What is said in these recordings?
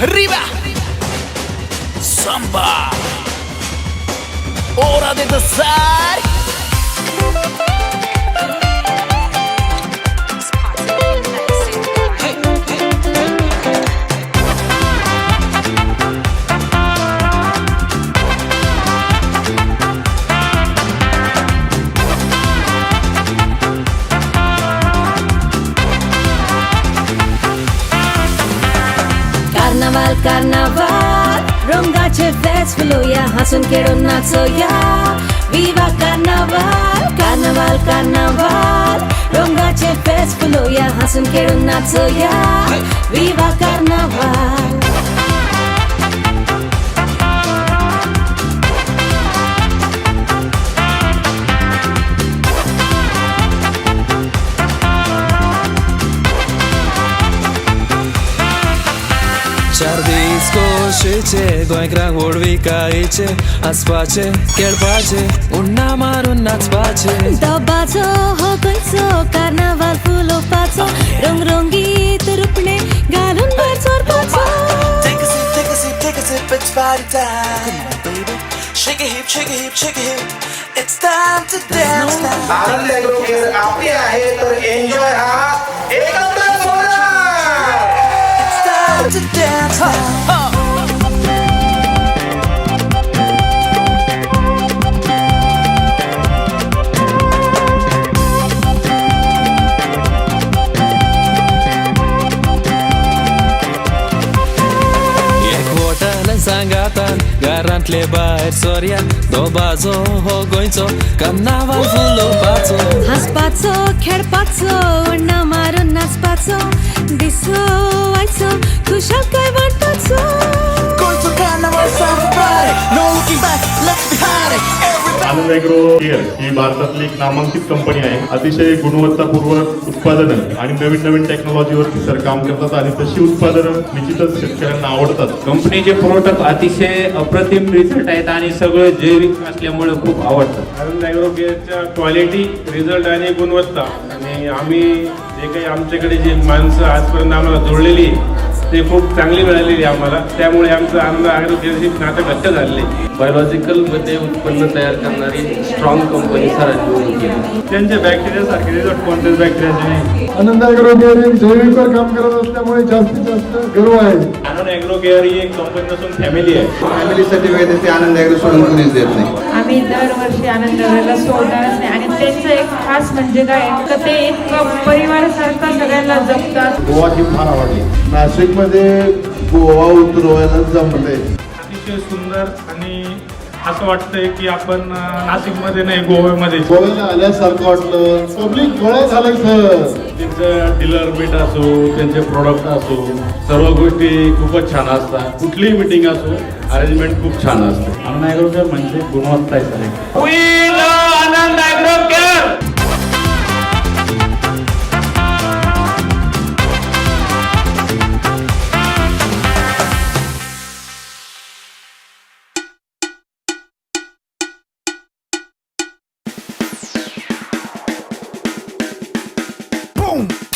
arriba, samba, hora de danzar. շատ carnaval Ռոմգաչևից ֆլոյա հասուն կերոնացոյա Viva carnaval carnaval carnaval Ռոմգաչևից ֆլոյա հասուն կերոնացոյա Viva carnaval कोशेचे गोंयकरांक ओडविकायचे हसपाचे खेळपाचे उन्ना मारून नाचपाचे दबाचो हो गोंयचो कार्नावाल फुलोवपाचो रंगरंगीत रुपणे घालून भायर सरपाचो Take a sip, take a sip, take a sip, it's party time. Come on, baby. Shake a hip, shake a hip, shake a hip. It's time to dance now. Anand agro care आपली आहे तर enjoy हा एक number बोला It's time to dance now. घरांतले भायर सोर्या दोबाजो हो गोंयचो कार्नावाल फुलोवपाचो हांसपाचो खेळपाचो अण्णा मारून नाचपाचो दिसो आयचो खुशालकाय वाटपाचो ॲग्रो केअर ही भारतातली एक नामांकित कंपनी आहे. अतिशय गुणवत्तापूर्वक उत्पादनं आणि नवीन नवीन टेक्नॉलॉजीवरती सर काम करतात आणि तशी उत्पादनं निश्चितच शेतकऱ्यांना आवडतात. कंपनीचे प्रोडक्ट अतिशय अप्रतिम रिझल्ट आहेत आणि सगळं जैविक असल्यामुळे खूप आवडतात आनंद ॲग्रो केअरच्या क्वालिटी रिझल्ट आणि गुणवत्ता. आणि आम्ही जे काही आमच्याकडे जी माणसं आजपर्यंत आम्हाला जोडलेली आहे, ते खूप चांगली मिळालेली आम्हाला. त्यामुळे आमचं आनंद ॲग्रो केअरशी नातं घट्ट झालेलं आहे. बायोलॉजिकलमध्ये उत्पन्न तयार करणारी स्ट्रॉंग कंपनी सरांनी ओळख केली त्यांच्या बॅक्टेरियासारखे रिझल्ट कोणत्याच बॅक्टेरियाचे नाही. आनंद ॲग्रोकेअर एक जैविकवर काम करत असल्यामुळे जास्तीत जास्त गर्व आहे. आनंद ॲग्रो केअर ही एक कंपनी नसून फॅमिली आहे. फॅमिलीसाठी वेळ ते आनंद ॲग्रो सोडून कुणीच देत नाही. आम्ही दरवर्षी आनंद सोडणारच नाही आणि त्यांचं एक खास म्हणजे काय? तर ते इतकं परिवारासारखं सगळ्यांना जपतात. गोवा ही फार आवडली. नाशिकमध्ये गोवा उतरवायला जमले अतिशय सुंदर आणि असं वाटतंय की आपण अं, नाशिकमध्ये नाही गोव्यामध्ये. गोव्याला आल्यासारखं वाटलं. पब्लिक गोळा झालं सर. त्यांचं डीलर बीट असो त्यांचे प्रोडक्ट असो सर्व गोष्टी खूपच छान असतात. कुठलीही मिटिंग असो अरेंजमेंट खूप छान असते. अण्णा म्हणजे गुणवत्ता आहे sir Ananda Agro Care. Boom!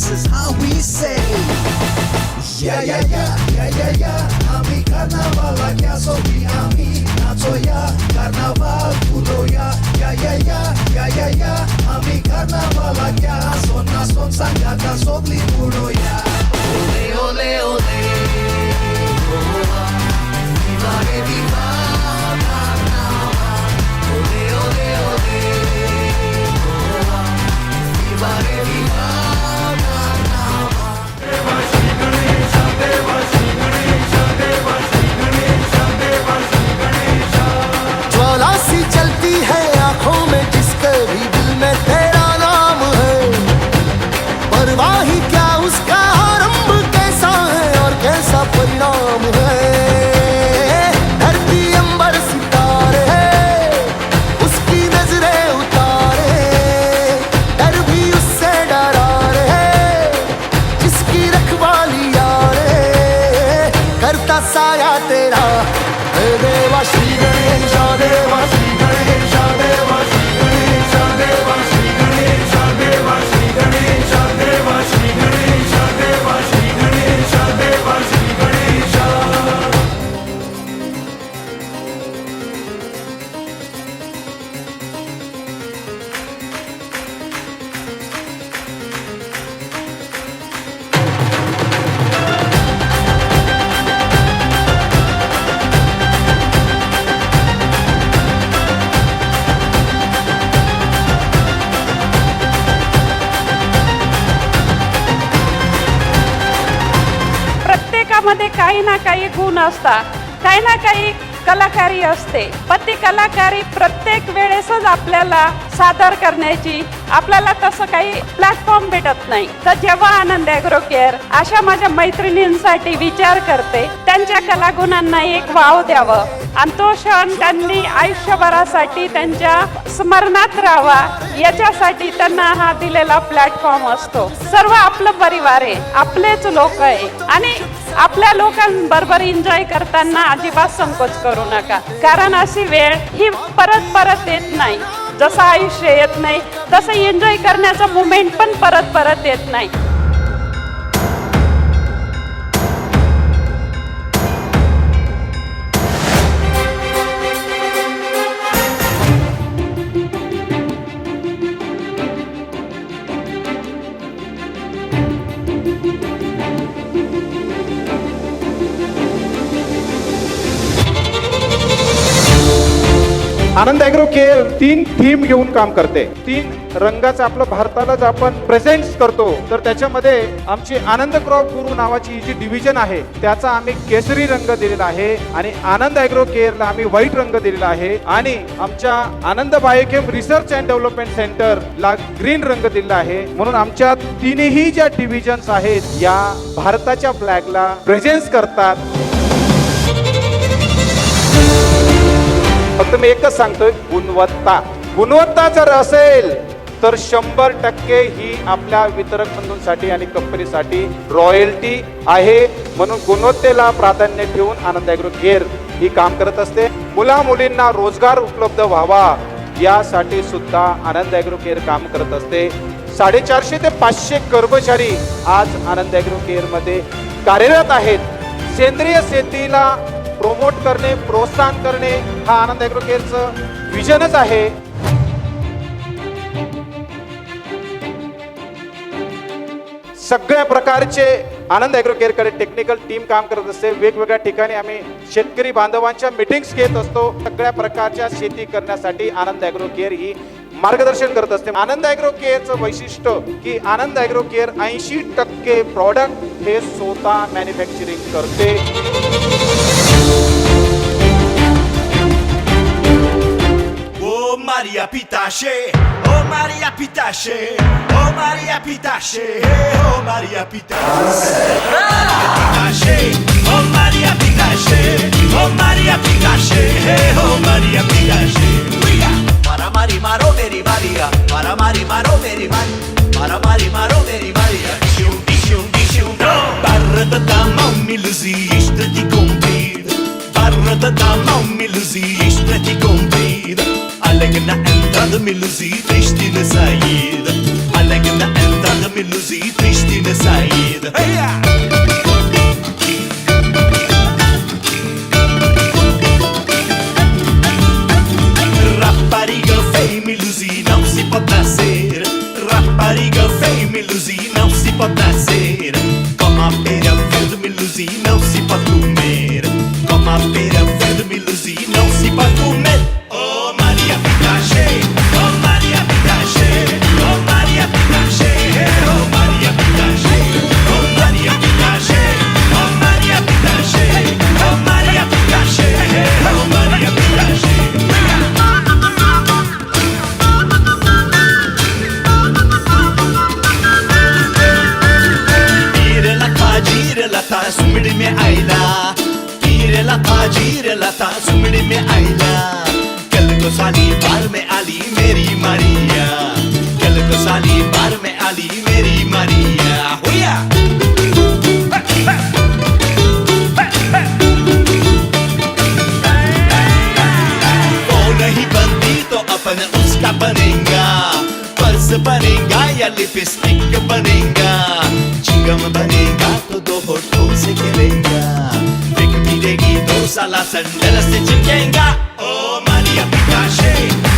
This is how we say. Yeah, yeah, yeah, yeah, yeah, yeah. Ami carnaval, kya so bhi ami nachoya. Carnaval, puloya. Yeah, yeah, yeah, yeah, yeah, yeah. Ami carnaval, kya son na son sangata sogli puloya. Ole, ole, ole. Goa, viva que viva काही ना काही गुण असतात. काही ना काही कलाकारी असते. पण ती कलाकारी प्रत्येक वेळेसच आपल्याला सादर करण्याची आपल्याला तसं काही प्लॅटफॉर्म भेटत नाही. तर जेव्हा आनंद ॲग्रो केअर अशा माझ्या मैत्रिणींसाठी विचार करते त्यांच्या कलागुणांना एक वाव द्यावं. आणि तो क्षण त्यांनी आयुष्यभरासाठी त्यांच्या स्मरणात राहावा. याच्यासाठी त्यांना हा दिलेला प्लॅटफॉर्म असतो. सर्व आपलं परिवार आहे आपलेच लोक आहे. आणि आपल्या लोकांबरोबर एन्जॉय करताना अजिबात संकोच करू नका. कारण अशी वेळ ही परत परत येत नाही. जसं आयुष्य येत नाही तसं एन्जॉय करण्याचा मुमेंट पण परत परत येत नाही. आनंद ॲग्रो केअर तीन थीम घेऊन काम करते. तीन रंगाचं आपलं भारतालाच आपण प्रेझेंट करतो. तर त्याच्यामध्ये आमची आनंद क्रॉप गुरु नावाची ही जी डिव्हिजन आहे त्याचा आम्ही केसरी रंग दिलेला आहे आणि आनंद ॲग्रो केअरला आम्ही व्हाईट रंग दिलेला आहे आणि आमच्या Anand biochem research and development centre ला ग्रीन रंग दिलेला आहे. म्हणून आमच्या तिन्ही ज्या डिव्हिजन्स आहेत या भारताच्या फ्लॅगला प्रेझेन्स करतात. फक्त मी एकच सांगतोय गुणवत्ता. गुणवत्ता जर असेल तर शंभर टक्के ही आपल्या वितरक बंधूंसाठी आणि कंपनीसाठी रॉयल्टी आहे. म्हणून गुणवत्तेला प्राधान्य ठेवून आनंद ॲग्रो केअर ही काम करत असते. मुला मुलींना रोजगार उपलब्ध व्हावा यासाठी सुद्धा आनंद ॲग्रो केअर काम करत असते. साडेचारशे ते पाचशे कर्मचारी आज आनंद ॲग्रो केअरमध्ये कार्यरत आहेत. सेंद्रिय शेतीला प्रोमोट करणे प्रोत्साहन करणे हा आनंद ॲग्रो केअरचं विजनच आहे. सगळ्या प्रकारचे आनंद ॲग्रो केअरकडे टेक्निकल टीम काम करत असते. वेगवेगळ्या ठिकाणी आम्ही शेतकरी बांधवांच्या मिटिंग्स घेत असतो. सगळ्या प्रकारच्या शेती करण्यासाठी आनंद ॲग्रो केअर ही मार्गदर्शन करत असते. आनंद ॲग्रो केअरचं वैशिष्ट्य की आनंद ॲग्रो केअर ऐंशी टक्के प्रॉडक्ट हे स्वतः मॅन्युफॅक्चरिंग करते. Maria Pitache, oh Maria Pitache, oh Maria Pitache, oh Maria Pitache. Pitache, oh Maria Pitache, oh Maria Pitache, oh Maria Pitache. Para mari maro meri Maria, para mari maro meri Maria, para mari maro meri Maria. Shum di shum di shum. Barrada mamiluzi işte kumpir. Barrada mamiluzi işte kumpir. Alegna entrada miluzi triste saída. Alegna entrada miluzi triste saída. Rapariga feia me não se pode nascer. Rapariga feia me não se pode nascer. Como a pera verde me iluzir, gira la ta, sumidi कल को साली बार में आली मेरी Maria. कल को साली बार में आली मेरी मारिया। हुया तो अपन उसका बनेगा। पर्स बनेगा या लिपस्टिक बनेगा। चिंगम बनेगा तो दो होठों से खेलेगा। Salsa la sandela se chingenga Oh Maria Pikachu